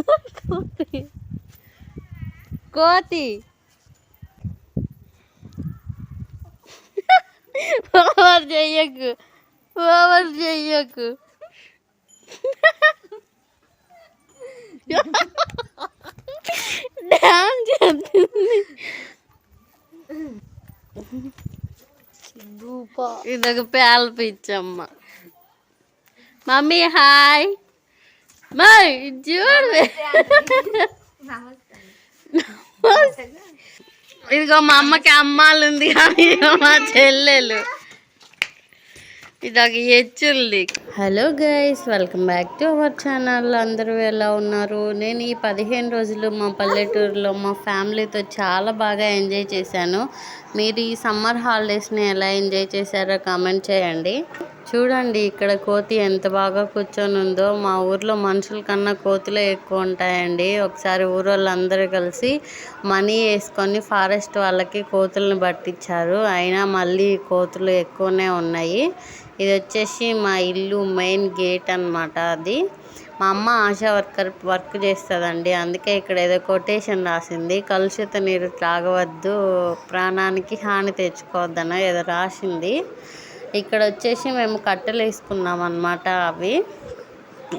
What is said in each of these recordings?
కోతి. కోతి. ఓవర్ చెయ్యకు. ఓవర్ చెయ్యకు. డాన్స్ చేస్తుంది ఇదొక పేల పిచ్చమ్మ. Mummy hi. మై చూడు ఇదిగో మా అమ్మకి అమ్మాలు ఉంది కానీ మా చెల్లెలు. ఇదొక హెచ్చుల్ది hello guys welcome back to our channel అందరూ ఎలా ఉన్నారు? నేను ఈ పదిహేను రోజులు మా పల్లెటూరులో మా ఫ్యామిలీతో చాలా బాగా ఎంజాయ్ చేశాను. మీరు ఈ సమ్మర్ హాలిడేస్ని ఎలా ఎంజాయ్ చేశారో కామెంట్ చేయండి. చూడండి ఇక్కడ కోతి ఎంత బాగా కూర్చొని ఉందో మా ఊర్లో మనుషుల కన్నా కోతులే ఎక్కువ ఉంటాయండి. ఒకసారి ఊరోళ్ళందరూ కలిసి మనీ వేసుకొని ఫారెస్ట్ వాళ్ళకి కోతులను పట్టించారు. అయినా మళ్ళీ కోతులు ఎక్కువనే ఉన్నాయి. ఇది వచ్చేసి మా ఇల్లు మెయిన్ గేట్ అన్నమాట అది. మా అమ్మ ఆశా వర్కర్ వర్క్ చేస్తుందండి. అందుకే ఇక్కడ ఏదో కొటేషన్ రాసింది. కలుషిత నీరు త్రాగవద్దు ప్రాణానికి హాని తెచ్చుకోవద్దనో ఏదో రాసింది. ఇక్కడ వచ్చేసి మేము కట్టెలు వేసుకున్నాం అనమాట అవి.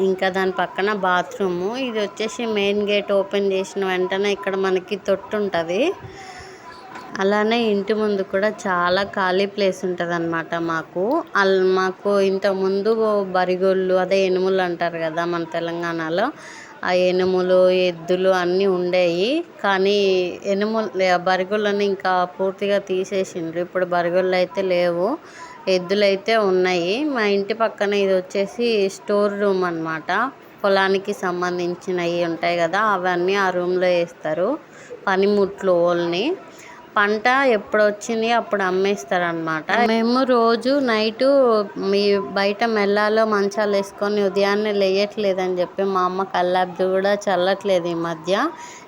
ఇంకా దాని పక్కన బాత్రూము. ఇది వచ్చేసి మెయిన్ గేట్ ఓపెన్ చేసిన వెంటనే ఇక్కడ మనకి తొట్టు ఉంటుంది. అలానే ఇంటి ముందు కూడా చాలా ఖాళీ ప్లేస్ ఉంటుంది అనమాట మాకు. అల్ మాకు ఇంతకుముందు బరిగోళ్ళు అదే ఎనుములు అంటారు కదా మన తెలంగాణలో. ఆ ఎనుములు ఎద్దులు అన్నీ ఉండేవి కానీ ఎనుములు బరిగొళ్ళని ఇంకా పూర్తిగా తీసేసిండ్రు. ఇప్పుడు బరిగొళ్ళు అయితే లేవు. ఎద్దులైతే ఉన్నాయి. మా ఇంటి పక్కన ఇది వచ్చేసి స్టోర్ రూమ్ అనమాట పొలానికి సంబంధించినవి ఉంటాయి కదా అవన్నీ ఆ రూమ్లో వేస్తారు. పనిముట్లు ఓల్ని. పంట ఎప్పుడు వచ్చింది అప్పుడు అమ్మేస్తారనమాట మేము రోజు నైటు మీ బయట మెల్లాలో మంచాలు వేసుకొని ఉదయాన్నే లేయట్లేదని చెప్పి మా అమ్మ కల్లాబ్ది కూడా చల్లట్లేదు ఈ మధ్య.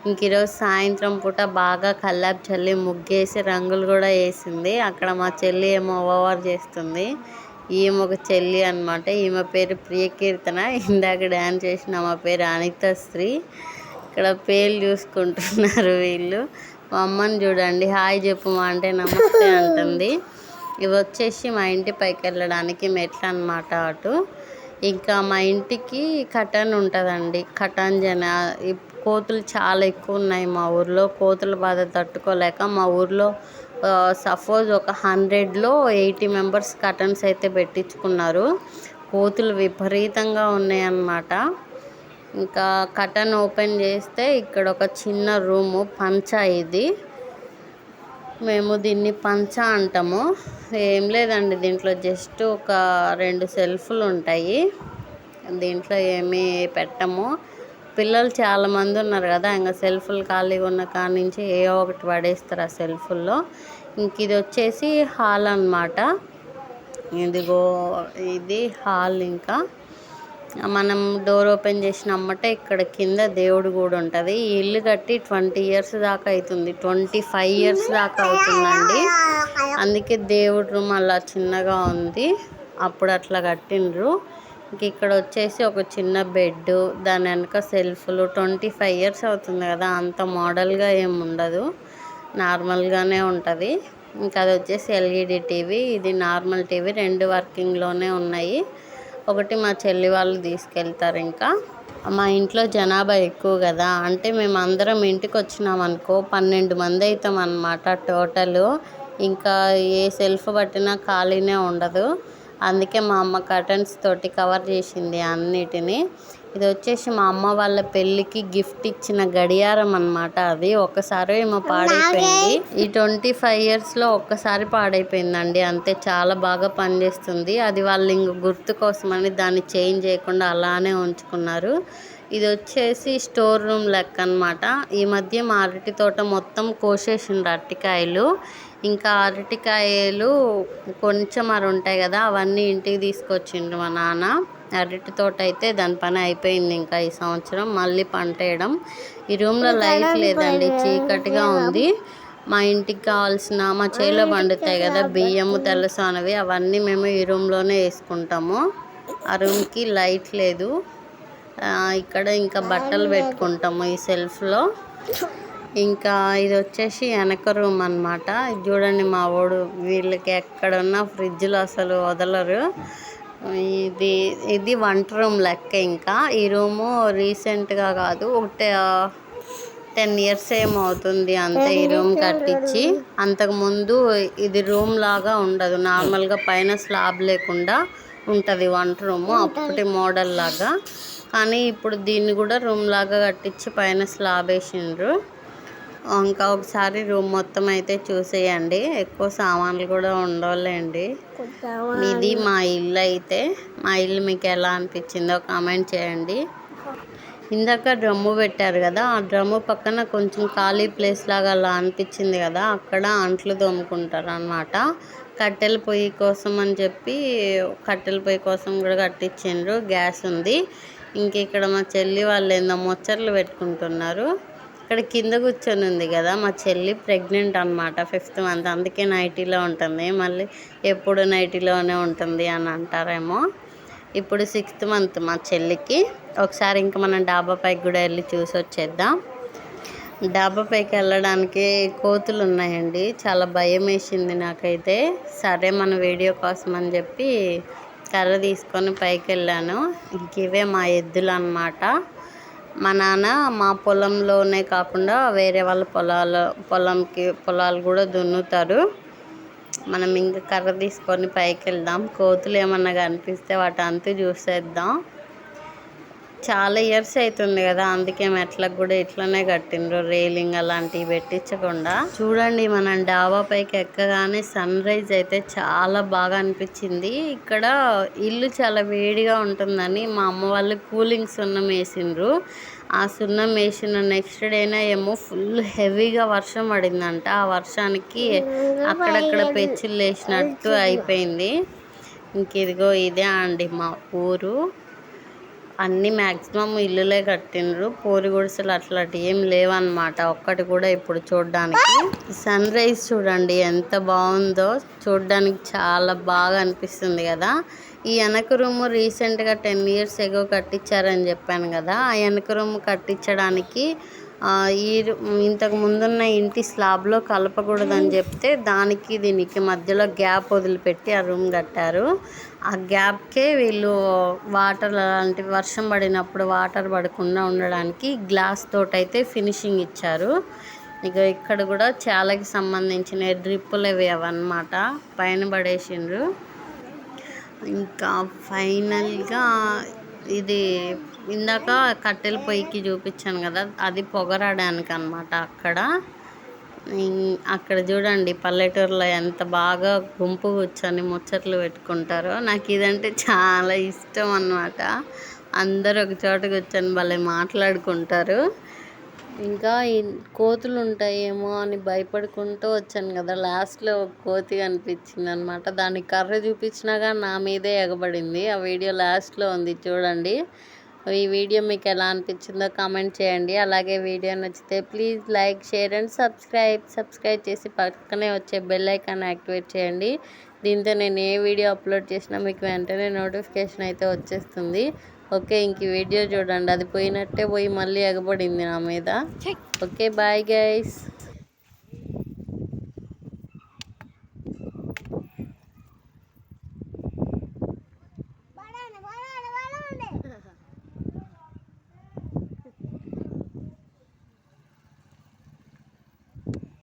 ఇంక ఈరోజు సాయంత్రం పూట బాగా కల్లాబ్ చల్లి ముగ్గేసి రంగులు కూడా వేసింది. అక్కడ మా చెల్లి ఏమో ఓవర్ చేస్తుంది. ఈమె ఒక చెల్లి అనమాట ఈమె పేరు ప్రియకీర్తన. ఇందాక డ్యాన్స్ చేసిన మా పేరు అనితశ్రీ. ఇక్కడ పేర్లు చూసుకుంటున్నారు వీళ్ళు. అమ్మని చూడండి. హాయ్ చెప్పుమా అంటే నమస్తే అంటుంది. ఇవి వచ్చేసి మా ఇంటి పైకి వెళ్ళడానికి మెట్లు అనమాట అటు. ఇంకా మా ఇంటికి కటన్ ఉంటుందండి. కటన్ జన కోతులు చాలా ఎక్కువ ఉన్నాయి మా ఊర్లో. కోతుల బాధ తట్టుకోలేక మా ఊర్లో సపోజ్ ఒక హండ్రెడ్లో ఎయిటీ మెంబర్స్ కటన్స్ అయితే పెట్టించుకున్నారు. కోతులు విపరీతంగా ఉన్నాయన్నమాట ఇంకా కటన్ ఓపెన్ చేస్తే ఇక్కడ ఒక చిన్న రూము పంచ ఇది. మేము దీన్ని పంచ అంటాము. ఏం లేదండి దీంట్లో జస్ట్ ఒక రెండు సెల్ఫ్లు ఉంటాయి. దీంట్లో ఏమీ పెట్టము. పిల్లలు చాలామంది ఉన్నారు కదా ఇంకా సెల్ఫ్లు ఖాళీగా ఉన్న కాడ నుంచి ఏ ఒకటి పడేస్తారు ఆ సెల్ఫుల్లో ఇంక ఇది వచ్చేసి హాల్ అనమాట ఇదిగో ఇది హాల్ ఇంకా. మనం డోర్ ఓపెన్ చేసిన అమ్మటే ఇక్కడ కింద దేవుడు కూడా ఉంటుంది. ఈ ఇల్లు కట్టి ట్వంటీ ఇయర్స్ దాకా అవుతుంది ట్వంటీ ఫైవ్ ఇయర్స్ దాకా అవుతుందండి. అందుకే దేవుడు రూమ్ అలా చిన్నగా ఉంది. అప్పుడు అట్లా కట్టిండ్రు. ఇంక ఇక్కడ వచ్చేసి ఒక చిన్న బెడ్ దాని వెనక సెల్ఫ్లు. ట్వంటీ ఫైవ్ ఇయర్స్ అవుతుంది కదా అంత మోడల్గా ఏమి ఉండదు. నార్మల్గానే ఉంటుంది. ఇంకా అది వచ్చేసి ఎల్ఈడి టీవీ ఇది నార్మల్ టీవీ రెండు వర్కింగ్లోనే ఉన్నాయి. ఒకటి మా చెల్లి వాళ్ళు తీసుకెళ్తారు ఇంకా. మా ఇంట్లో జనాభా ఎక్కువ కదా. అంటే మేము అందరం ఇంటికి వచ్చినాం అనుకో పన్నెండు మంది అవుతాం అనమాట టోటల్. ఇంకా ఏ సెల్ఫ్ పట్టినా ఖాళీనే ఉండదు. అందుకే మా అమ్మ కర్టన్స్ తోటి కవర్ చేసింది అన్నిటిని. ఇది వచ్చేసి మా అమ్మ వాళ్ళ పెళ్ళికి గిఫ్ట్ ఇచ్చిన గడియారం అనమాట అది. ఒకసారి ఏమో పాడైపోయింది. ఈ ట్వంటీ ఫైవ్ ఇయర్స్లో ఒక్కసారి పాడైపోయిందండి. అంతే చాలా బాగా పనిచేస్తుంది. అది వాళ్ళు ఇంక గుర్తు కోసమని దాన్ని చేంజ్ చేయకుండా అలానే ఉంచుకున్నారు. ఇది వచ్చేసి స్టోర్ రూమ్ లెక్క అనమాట ఈ మధ్య మా అరటి తోట మొత్తం కోసేసిండ్రు అరటికాయలు. ఇంకా అరటికాయలు కొంచెం అర ఉంటాయి కదా అవన్నీ ఇంటికి తీసుకొచ్చిండ్రు మా నాన్న. అరటి తోట అయితే దాని పని అయిపోయింది ఇంకా ఈ సంవత్సరం. మళ్ళీ పంట వేయడం. ఈ రూమ్లో లైట్ లేదండి చీకటిగా ఉంది. మా ఇంటికి కావాల్సిన మా చేలో పండుతాయి కదా బియ్యము తెల్లసానవి అవన్నీ మేము ఈ రూమ్లోనే వేసుకుంటాము. ఆ రూమ్కి లైట్ లేదు. ఇక్కడ ఇంకా బట్టలు పెట్టుకుంటాము ఈ సెల్ఫ్లో. ఇంకా ఇది వచ్చేసి వెనక రూమ్ అనమాట చూడండి మా వాడు వీళ్ళకి ఎక్కడున్నా ఫ్రిడ్జ్లో అసలు వదలరు. ఇది ఇది వంట రూమ్ లెక్క ఇంకా. ఈ రూము రీసెంట్గా కాదు ఒకటే టెన్ ఇయర్స్ ఏమవుతుంది అంతే ఈ రూమ్ కట్టించి. అంతకుముందు ఇది రూమ్ లాగా ఉండదు నార్మల్గా పైన స్లాబ్ లేకుండా ఉంటుంది వంట రూము అప్పటి మోడల్ లాగా. కానీ ఇప్పుడు దీన్ని కూడా రూమ్ లాగా కట్టించి పైన స్లాబ్ వేసిండ్రు. ఇంకా ఒకసారి రూమ్ మొత్తం అయితే చూసేయండి. ఎక్కువ సామాన్లు కూడా ఉండవులేండి. ఇది మా ఇల్లు అయితే మా ఇల్లు మీకు ఎలా అనిపించిందో కామెంట్ చేయండి. ఇందాక డ్రమ్ము పెట్టారు కదా ఆ డ్రమ్ము పక్కన కొంచెం ఖాళీ ప్లేస్ లాగా అలా అనిపించింది కదా అక్కడ అంట్లు తోముకుంటారు అనమాట కట్టెల పొయ్యి కోసం అని చెప్పి కట్టెల పొయ్యి కోసం కూడా కట్టించిండ్రు గ్యాస్ ఉంది. ఇంక ఇక్కడ మా చెల్లి వాళ్ళు ఏందో ముచ్చట్లు పెట్టుకుంటున్నారు. ఇక్కడ కింద కూర్చొని ఉంది కదా మా చెల్లి ప్రెగ్నెంట్ అనమాట ఫిఫ్త్ మంత్. అందుకే నైటీలో ఉంటుంది. మళ్ళీ ఎప్పుడు నైటీలోనే ఉంటుంది అని అంటారేమో. ఇప్పుడు సిక్స్త్ మంత్ మా చెల్లికి. ఒకసారి ఇంకా మనం డాబా పైకి కూడా వెళ్ళి చూసి వచ్చేద్దాం. డాబా పైకి వెళ్ళడానికి కోతులు ఉన్నాయండి. చాలా భయం వేసింది నాకైతే. సరే మన వీడియో కోసం అని చెప్పి కర్ర తీసుకొని పైకి వెళ్ళాను. ఇంక ఇవే మా ఎద్దులు అన్నమాట. మా నాన్న మా పొలంలోనే కాకుండా వేరే వాళ్ళ పొలాల పొలంకి పొలాలు కూడా దున్నుతారు. మనం ఇంకా కర్ర తీసుకొని పైకి వెళ్దాం కోతులు ఏమన్నా కనిపిస్తే వాటి అంతు చూసేద్దాం. చాలా ఇయర్స్ అవుతుంది కదా అందుకే మెట్లకు కూడా ఇట్లనే కట్టిండ్రు. రైలింగ్ అలాంటివి పెట్టించకుండా. చూడండి మనం డాబా పైకి ఎక్కగానే సన్ రైజ్ అయితే చాలా బాగా అనిపించింది. ఇక్కడ ఇల్లు చాలా వేడిగా ఉంటుందని మా అమ్మ వాళ్ళు కూలింగ్ సున్నం వేసిండ్రు. ఆ సున్నం వేసిన నెక్స్ట్ డేనా ఏమో ఫుల్ హెవీగా వర్షం పడిందంట. ఆ వర్షానికి అక్కడక్కడ పెచ్చులు వేసినట్టు అయిపోయింది. ఇంక ఇదిగో ఇదే అండి మా ఊరు. అన్నీ మ్యాక్సిమం ఇల్లులే కట్టిండ్రు. పూరి గుడిసెలు అట్లాంటివి ఏం లేవన్నమాట. ఒక్కటి కూడా ఇప్పుడు చూడడానికి. సన్ రైజ్ చూడండి ఎంత బాగుందో. చూడడానికి చాలా బాగా అనిపిస్తుంది కదా. ఈ వెనక రూమ్ రీసెంట్గా టెన్ ఇయర్స్ ఎగో కట్టించారని చెప్పాను కదా. ఆ వెనక రూమ్ కట్టించడానికి ఈ ఇంతకు ముందున్న ఇంటి స్లాబ్లో కలపకూడదని చెప్తే దానికి దీనికి మధ్యలో గ్యాప్ వదిలిపెట్టి ఆ రూమ్ కట్టారు. ఆ గ్యాప్కే వీళ్ళు వాటర్ అలాంటి వర్షం పడినప్పుడు వాటర్ పడకుండా ఉండడానికి గ్లాస్ తోటైతే ఫినిషింగ్ ఇచ్చారు. ఇక ఇక్కడ కూడా చాలాకి సంబంధించిన డ్రిప్పులు అవి అవన్నమాట. పైన పడేసిండ్రు. ఇంకా ఫైనల్గా ఇది ఇందాక కట్టెల పొయ్యికి చూపించాను కదా అది పొగరాడానికి అనమాట అక్కడ అక్కడ చూడండి పల్లెటూరులో ఎంత బాగా గుంపు కూర్చొని ముచ్చట్లు పెట్టుకుంటారో. నాకు ఇదంటే చాలా ఇష్టం అన్నమాట. అందరూ ఒక చోట కూర్చొని భలే మాట్లాడుకుంటారు. ఇంకా ఈ కోతులు ఉంటాయేమో అని భయపడుకుంటూ వచ్చాను కదా. లాస్ట్లో ఒక కోతి కనిపించింది అనమాట దానికి కర్ర చూపించినాగా నా మీదే ఎగబడింది. ఆ వీడియో లాస్ట్లో ఉంది చూడండి. ఈ వీడియో మీకు ఎలా అనిపించిందో కామెంట్ చేయండి. అలాగే వీడియో నచ్చితే please like share and subscribe. Subscribe చేసి పక్కనే వచ్చే బెల్ ఐకాన్ యాక్టివేట్ చేయండి. దీంతో నేను ఏ వీడియో అప్లోడ్ చేసినా మీకు వెంటనే నోటిఫికేషన్ అయితే వచ్చేస్తుంది. ఓకే ఇంక వీడియో చూడండి. అది పోయినట్టే పోయి మళ్ళీ ఎగబడింది నా మీద. Okay bye guys